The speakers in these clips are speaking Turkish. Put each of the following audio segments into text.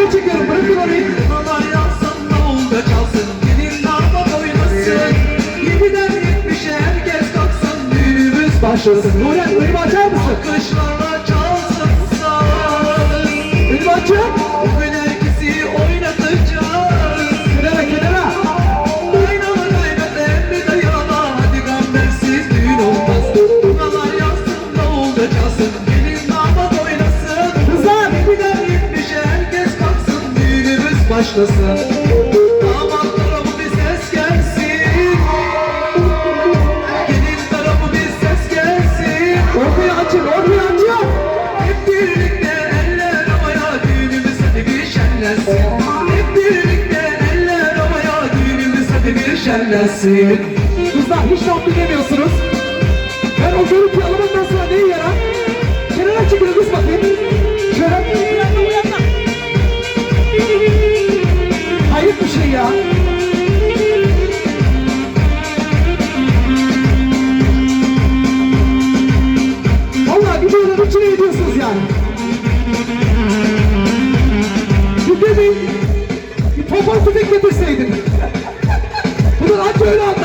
Şuraya çekiyorum bırakın orayı. Aman yansın davulda çalsın Gelin damat oynasın Yediden yetmişe herkes kalksın Düğünümüz Başlasın. Nurhan önümü açar mısın? Kışlarla çalsın saz Önümü açın. Bugün herkesi oynatacağız bir şenlensin. Kızlar hiç laf dinlemiyorsunuz. Ben o görüntüyü popon tüfek getirseydin. Bunu aç öyle anlam.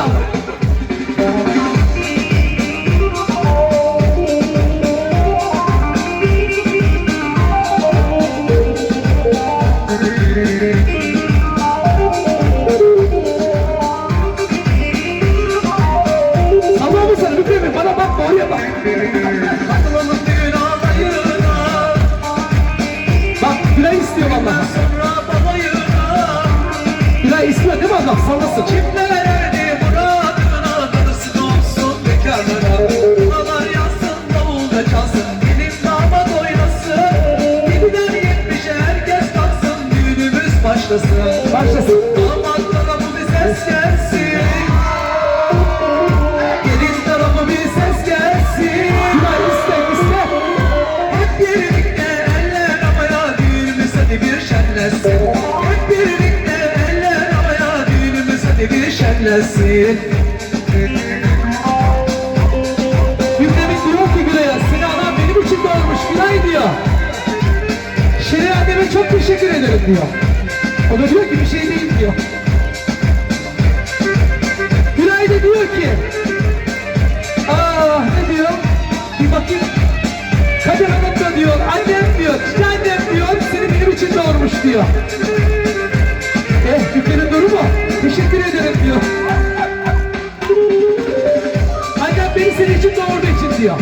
Başlasın Başlasın. Damat tarafı bir ses gelsin Gelin tarafı bir ses gelsin Gülay iste iste. Hep birlikte eller havaya Düğünümüz hadi bir şenlensin Hep birlikte eller havaya Düğünümüz hadi bir şenlensin Mükremin diyor ki Gülay'a seni adam benim için doğurmuş Gülay diyor. Şeri anneme çok teşekkür ederim diyor. Diyor ki bir şey değil diyor. Gülay da diyor ki Aa ne diyor? Bir bakayım. Kadir Hanım da diyor annem diyor cici annem diyor seni benim için doğurmuş diyor. Eh Mükremin durumu teşekkür ederim diyor. Annem beni senin için doğurduğu için diyor.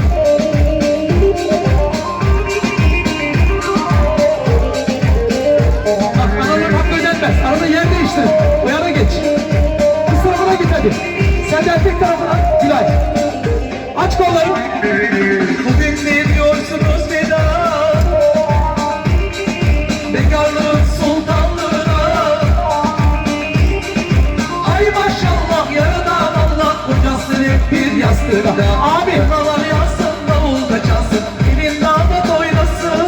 Yastığında Abi. Analar yansın davulda çalsın Gelin damat oynasın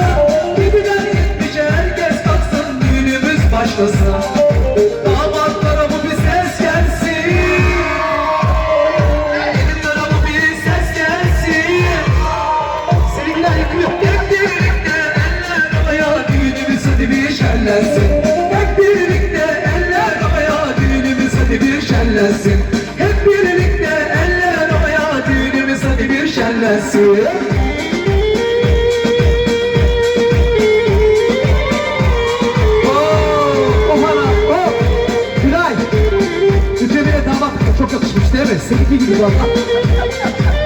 Yediden yetmişe herkes kalksın Düğünümüz başlasın Damatlara bu bir ses gelsin Gelin tarafı bir ses gelsin Seninler yıkıyor. Hep birlikte eller havaya düğünümüz hadi bir şenlensin. Hep birlikte eller havaya düğünümüz hadi bir şenlensin. Damat çok yakışmış değil mi? Seninki gibi valla.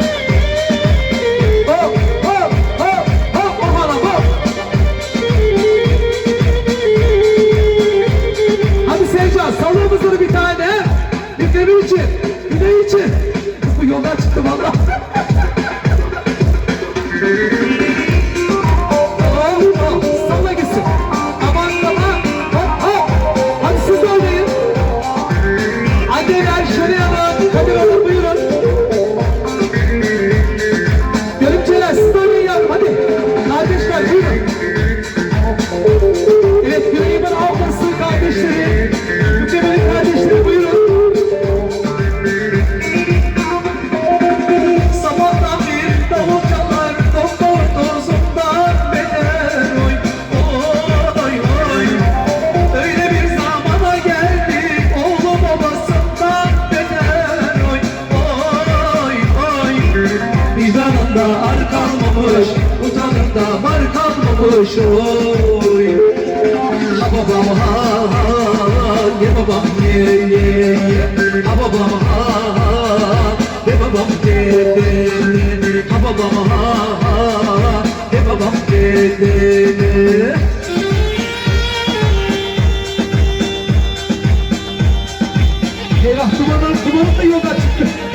şoy Babam ha ye babam ye ye ye Babam ha ye babam ye ye Babam ha ye babam ye ye Eyvah dumanlar dumanım da yola çıktı